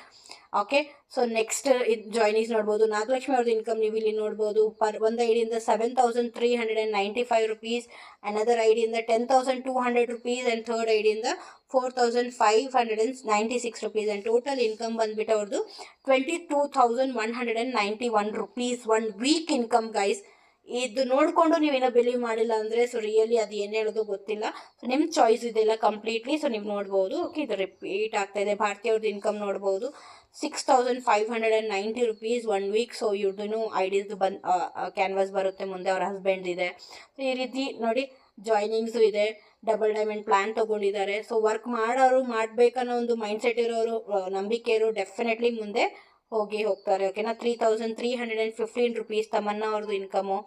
okay so next ಇದು joinings ನೋಡ್ಬೋದು. ನಾಗಲಕ್ಷ್ಮಿ ಅವ್ರದ್ದು income ನೀವು ಇಲ್ಲಿ ನೋಡ್ಬೋದು. Per, ಒಂದು ಐಡಿಯಿಂದ seven thousand three hundred and ninety five rupees another ಐಡಿಯಿಂದ ten thousand two hundred rupees and third ಐಡಿಯಿಂದ four thousand five hundred and ninety six rupees and total income ಬಂದುಬಿಟ್ಟು ಅವ್ರದ್ದು twenty two thousand one hundred and ninety one rupees one week income guys ಇದು ನೋಡಿಕೊಂಡು ನೀವೇನೋ believe ಮಾಡಿಲ್ಲ ಅಂದರೆ so really ಅದು ಏನು ಹೇಳೋದು ಗೊತ್ತಿಲ್ಲ. ನಿಮ್ಮ ಚಾಯ್ಸ್ ಇದೆಲ್ಲ ಕಂಪ್ಲೀಟ್ಲಿ ಸೊ ನೀವು ನೋಡ್ಬೋದು. ಓಕೆ ಇದು ರಿಪೀಟ್ ಆಗ್ತಾ ಇದೆ. ಭಾರತೀಯವ್ರದ್ದು ಇನ್ಕಮ್ ನೋಡ್ಬೋದು. Six thousand five hundred and ninety rupees one week so ಇವ್ರದ್ದು ಐಡಿದು ಬಂದು ಕ್ಯಾನ್ವಾಸ್ ಬರುತ್ತೆ ಮುಂದೆ ಅವ್ರ ಹಸ್ಬೆಂಡ್ ಇದೆ. ಸೊ ಈ ರೀತಿ ನೋಡಿ ಜಾಯ್ನಿಂಗ್ಸು ಇದೆ ಡಬಲ್ ಡೈಮಂಡ್ ಪ್ಲ್ಯಾನ್ ತೊಗೊಂಡಿದ್ದಾರೆ. ಸೊ ವರ್ಕ್ ಮಾಡೋರು ಮಾಡಬೇಕನ್ನೋ ಒಂದು ಮೈಂಡ್ಸೆಟ್ ಇರೋರು ನಂಬಿಕೆ ಇರೋರು ಡೆಫಿನೆಟ್ಲಿ ಮುಂದೆ ಹೋಗಿ ಹೋಗ್ತಾರೆ ಓಕೆನಾ three thousand three hundred and fifteen rupees ತಮ್ಮನ್ನ ಅವ್ರದ್ದು income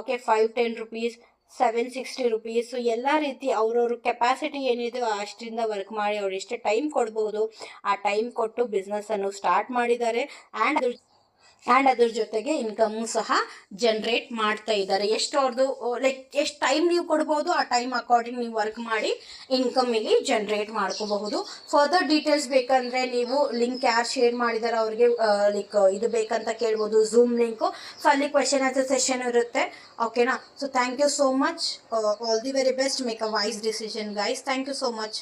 okay five ten rupees seven sixty rupees ಎಲ್ಲ ರೀತಿ ಅವ್ರವ್ರ ಕೆಪಾಸಿಟಿ ಏನಿದೆಯೋ ಅಷ್ಟರಿಂದ ವರ್ಕ್ ಮಾಡಿ ಅವ್ರು ಎಷ್ಟು ಟೈಮ್ ಕೊಡ್ಬೋದು, ಆ ಟೈಮ್ ಕೊಟ್ಟು ಬಿಸ್ನೆಸ್ಸನ್ನು ಸ್ಟಾರ್ಟ್ ಮಾಡಿದ್ದಾರೆ. ಆ್ಯಂಡ್ ಆ್ಯಂಡ್ ಅದ್ರ ಜೊತೆಗೆ ಇನ್ಕಮ್ ಸಹ ಜನ್ರೇಟ್ ಮಾಡ್ತಾ ಇದ್ದಾರೆ. ಎಷ್ಟು ಅವ್ರದ್ದು ಲೈಕ್ ಎಷ್ಟು ಟೈಮ್ ನೀವು ಕೊಡ್ಬೋದು, ಆ ಟೈಮ್ ಅಕಾರ್ಡಿಂಗ್ ನೀವು ವರ್ಕ್ ಮಾಡಿ ಇನ್ಕಮ್ ಇಲ್ಲಿ ಜನ್ರೇಟ್ ಮಾಡ್ಕೋಬಹುದು. ಫರ್ದರ್ ಡೀಟೇಲ್ಸ್ ಬೇಕಂದರೆ ನೀವು ಲಿಂಕ್ ಯಾರು ಶೇರ್ ಮಾಡಿದಾರೆ ಅವ್ರಿಗೆ ಲೈಕ್ ಇದು ಬೇಕಂತ ಕೇಳ್ಬೋದು ಝೂಮ್ ಲಿಂಕು ಸೊ ಅಲ್ಲಿ ಕ್ವೆಶನ್ ಆನ್ಸರ್ ಸೆಷನ್ ಇರುತ್ತೆ. ಓಕೆನಾ so thank you so much all the very best make a wise decision guys thank you so much